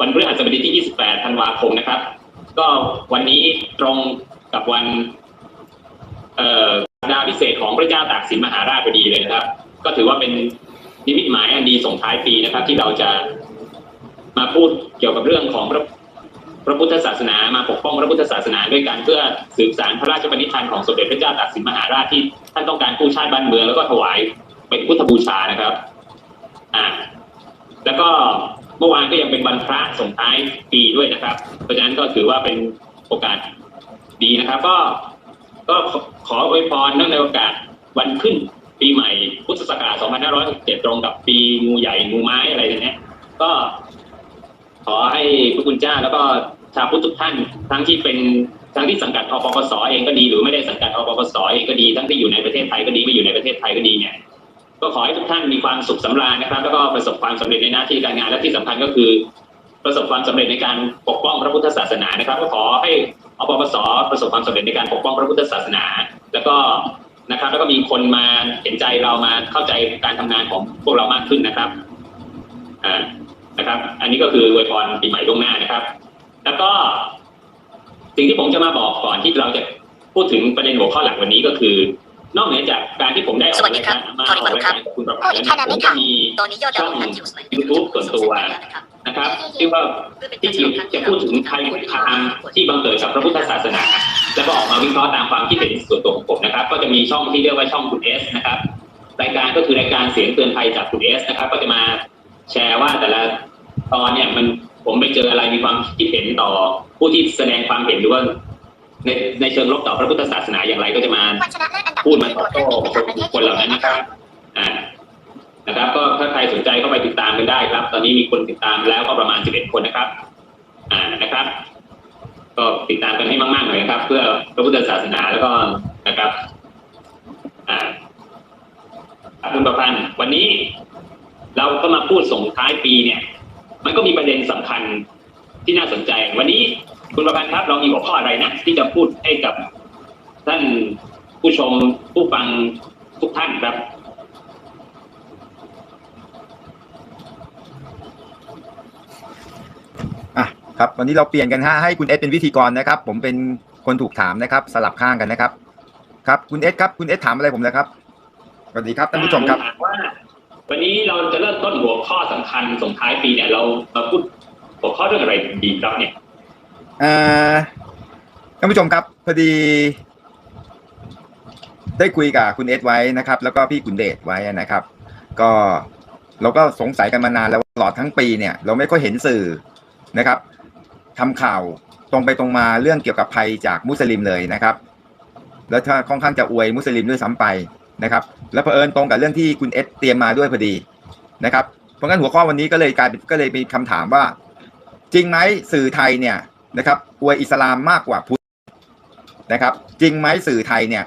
วันพฤหัสบดีที่ 28 ธันวาคมนะครับ ก็วันนี้ตรงกับวันเอ่อดาพิเศษของพระเจ้าตากสินมหาราชพอดีเลยนะครับ ก็ถือว่าเป็นนิมิตหมายอันดีส่งท้ายปีนะครับ ที่เราจะมาพูดเกี่ยวกับเรื่องของพระพระพุทธศาสนามาปกป้องพระพุทธศาสนาด้วยกันเพื่อสืบสานพระราชปณิธานของสมเด็จพระเจ้าตากสินมหาราชที่ท่านต้องการกู้ชาติบ้านเมืองแล้วก็ถวายเป็นพุทธบูชานะครับอ่าแล้วก็ เมื่อวานก็ยังเป็นวันพระส่งท้ายปีด้วยนะครับ เพราะฉะนั้นก็ถือว่าเป็นโอกาสดีนะครับ ก็ก็ขออวยพรเนื่องในโอกาสวันขึ้นปีใหม่พุทธศักราช2567ตรงกับปีงูใหญ่งูไม้อะไรอย่างเนี้ยก็ขอให้พระคุณเจ้าแล้วก็ชาวพุทธทุกท่านทั้งที่เป็นทั้งที่สังกัดอปปสเองก็ดีหรือไม่ได้สังกัดอปปสเองก็ดีทั้งที่อยู่ในประเทศไทยก็ดีไม่อยู่ในประเทศไทยก็ดีเนี่ย ก็ขอให้ทุกท่านมีความสุขสำราญนะครับ แล้วก็ประสบความสำเร็จในหน้าที่การงานและที่สำคัญก็คือ ประสบความสำเร็จในการปกป้องพระพุทธศาสนานะครับ ก็ขอให้อปปสประสบความสำเร็จในการปกป้องพระพุทธศาสนา แล้วก็นะครับแล้วก็มีคนมาเห็นใจเรามาเข้าใจการทำงานของพวกเรามากขึ้นนะครับอ่านะครับ อันนี้ก็คืออวยพรปีใหม่ล่วงหน้านะครับ แล้วก็สิ่งที่ผมจะมาบอกก่อนที่เราจะพูดถึงประเด็นหัวข้อหลักวันนี้ก็คือ นอกเหนือจากการที่ผมได้ออกสวัสดีรายครักาบรมาขออออกนุญาตรายครับการกับคุณประโอ้ภัยยแล้วท่านเนี่ยนั้นผมไม่ก็ค่ะมีตอนนี้ยอดดาวน์โหลดอยู่ YouTube ส่วนตัวนะครับนะครับที่ว่าที่จริงจะพูดถึงภัยคุกคามที่บังเกิดกับพระพุทธศาสนา แล้วก็ออกมาวิเคราะห์ตามความคิดเห็นส่วนตัวของผมนะครับ ก็จะมีช่องที่เรียกว่าช่องคุณเอสนะครับรายการก็คือรายการเสียงเตือนภัยจากคุณเอสนะครับ ก็จะมาแชร์ว่าแต่ละตอนเนี่ยมันผมไปเจออะไรมีความคิดเห็นต่อผู้ที่แสดงความเห็นหรือว่าในในเชิงลบต่อพระพุทธศาสนาอย่างไรก็จะมา พูดมาตอบโต้องคนเหล่านั้นนะครับอ่านะครับ ก็ถ้าใครสนใจเข้าไปติดตามกันได้ครับ ตอนนี้มีคนติดตามแล้วก็ประมาณ 11 คนนะครับ อ่านะครับ ก็ติดตามกันให้มากๆหน่อยนะครับ เพื่อพระพุทธศาสนาแล้วก็นะครับอ่าคุณประพันธ์วันนี้เราก็มาพูดส่งท้ายปีเนี่ย มันก็มีประเด็นสำคัญที่น่าสนใจ วันนี้คุณประพันธ์ครับ เรามีหัวข้ออะไรนะที่จะพูดให้กับท่าน ผู้ชมผู้ฟังทุกท่านครับ อะครับ วันนี้เราเปลี่ยนกันฮะให้คุณเอสเป็นวิธีกรนะครับ ผมเป็นคนถูกถามนะครับ สลับข้างกันนะครับ ครับคุณเอสครับ คุณเอสถามอะไรผมนะครับสวัสดีครับท่านผู้ชมครับถามว่าวันนี้เราจะเริ่มต้นหัวข้อสำคัญส่งท้ายปีเนี่ย เรามาพูดหัวข้อเรื่องอะไรดีครับเนี่ยเอ่อท่านผู้ชมครับพอดี ได้คุยกับคุณเอสไว้นะครับ แล้วก็พี่ขุนเดชไว้นะครับ ก็เราก็สงสัยกันมานานแล้วตลอดทั้งปีเนี่ย เราไม่ค่อยเห็นสื่อนะครับทำข่าวตรงไปตรงมาเรื่องเกี่ยวกับภัยจากมุสลิมเลยนะครับ แล้วถ้าค่อนข้างจะอวยมุสลิมด้วยซ้ำไปนะครับ แล้วเผอิญตรงกับเรื่องที่คุณเอสเตรียมมาด้วยพอดีนะครับ เพราะงั้นหัวข้อวันนี้ก็เลยกลายเป็นก็เลยมีคำถามว่า จริงไหมสื่อไทยเนี่ยนะครับอวยอิสลามมากกว่าพุทธนะครับ จริงไหมสื่อไทยเนี่ย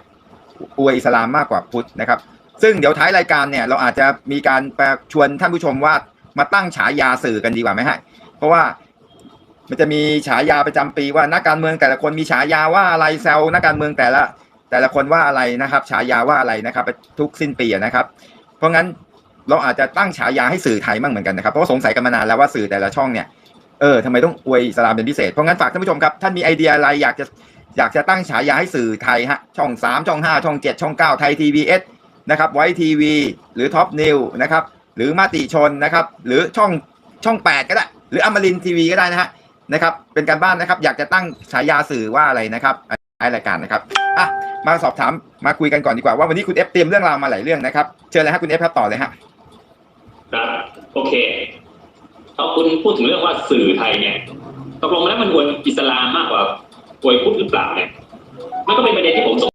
อวยอิสลามมากกว่าพุทธนะครับ ซึ่งเดี๋ยวท้ายรายการเนี่ยเราอาจจะมีการไปชวนท่านผู้ชมว่ามาตั้งฉายาสื่อกันดีกว่าไหมฮะเพราะว่ามันจะมีฉายาประจำปีว่านักการเมืองแต่ละคนมีฉายาว่าอะไรแซวนักการเมืองแต่ละแต่ละคนว่าอะไรนะครับฉายาว่าอะไรนะครับ ทุกสิ้นปีนะครับ เพราะงั้นเราอาจจะตั้งฉายาให้สื่อไทยมั่งเหมือนกันนะครับเพราะสงสัยกันมานานแล้วว่าสื่อแต่ละช่องเนี่ยเออทำไมต้องอวยอิสลามเป็นพิเศษเพราะงั้นฝากท่านผู้ชมครับท่านมีไอเดียอะไรอยากจะ อยากจะตั้งฉายาให้สื่อไทยฮะช่องสามช่องห้าช่องเจ็ดช่องเก้าไทยทีวีเอสนะครับไว้ทีวีหรือท็อปนิวนะครับหรือมาติชนนะครับหรือช่องช่องแปดก็ได้ หรืออมรินทีวีก็ได้นะฮะนะครับเป็นการบ้านนะครับอยากจะตั้งฉายาสื่อว่าอะไรนะครับท้ายรายการนะครับอะมาสอบถามมาคุยกันก่อนดีกว่าว่าวันนี้คุณเอฟเตรียมเรื่องราวมาหลายเรื่องนะครับเชิญเลยฮะคุณเอฟครับต่อเลยฮะครับโอเคพอคุณพูดถึงเรื่องว่าสื่อไทยเนี่ยตกลงแล้วมันอวยอิสลามมากกว่า อวยพุทธหรือเปล่าเนี่ยมันก็เป็นประเด็นที่ผมสง